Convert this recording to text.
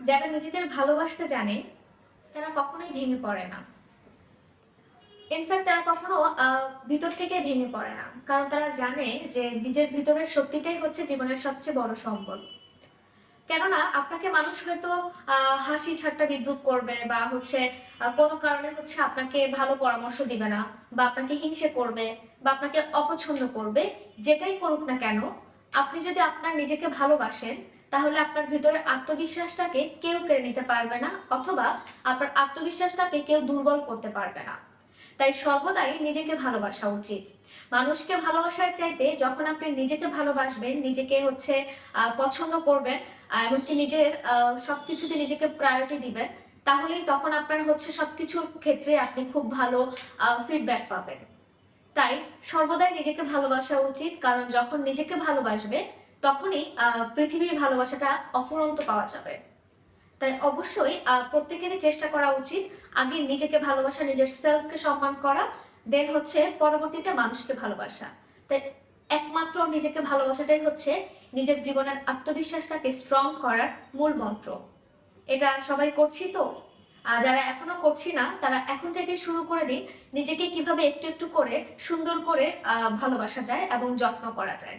যারা নিজেদের ভালোবাসতে জানে, তারা কখনোই ভেঙে পড়ে না। ইনফ্যাক্ট তারা কখনো ভিতর থেকে ভেঙে পড়ে না। কারণ তারা জানে যে নিজের ভিতরের সত্যিটাই হচ্ছে জীবনের সবচেয়ে বড় সম্বল। কেননা, আপনাকে মানুষ হয়তো হাসি ঠাট্টা বিদ্রুপ করবে বা হচ্ছে কোনো কারণে হচ্ছে আপনাকে ভালো পরামর্শ দিবে না বা আপনাকে হিংসে করবে বা আপনাকে অপছন্দ করবে, যেটাই করুক না কেন, আপনি যদি আপনার নিজেকে ভালোবাসেন তাহলে আপনার ভিতরে আত্মবিশ্বাসটাকে কেউ কেড়ে নিতে পারবে না, অথবা আপনার আত্মবিশ্বাসটাকে কেউ দুর্বল করতে পারবে না। তাই সর্বদাই নিজেকে ভালোবাসা উচিত। মানুষকে ভালোবাসার চাইতে যখন আপনি নিজেকে ভালোবাসবেন, নিজেকে হচ্ছে পছন্দ করবেন এমনকি নিজের সবকিছুতে নিজেকে প্রায়োরিটি দিবেন, তাহলেই তখন আপনার হচ্ছে সবকিছুর ক্ষেত্রে আপনি খুব ভালো ফিডব্যাক পাবেন। তাই সর্বদাই নিজেকে ভালোবাসা উচিত, কারণ যখন নিজেকে ভালোবাসবে তখনই পৃথিবীর ভালোবাসাটা অফুরন্ত পাওয়া যাবে। তাই অবশ্যই প্রত্যেকেরই চেষ্টা করা উচিত আগে নিজেকে ভালোবাসা, নিজের সেলফকে সম্মান করা দেন হচ্ছে পরবর্তীতে মানুষকে ভালোবাসা। তাই একমাত্র নিজেকে ভালোবাসাটাই হচ্ছে নিজের জীবনের আত্মবিশ্বাসটাকে স্ট্রং করার মূল মন্ত্র। এটা সবাই করছি তো? আর যারা এখনও করছি না, তারা এখন থেকে শুরু করে দিন নিজেকে কীভাবে একটু একটু করে সুন্দর করে ভালোবাসা যায় এবং যত্ন করা যায়।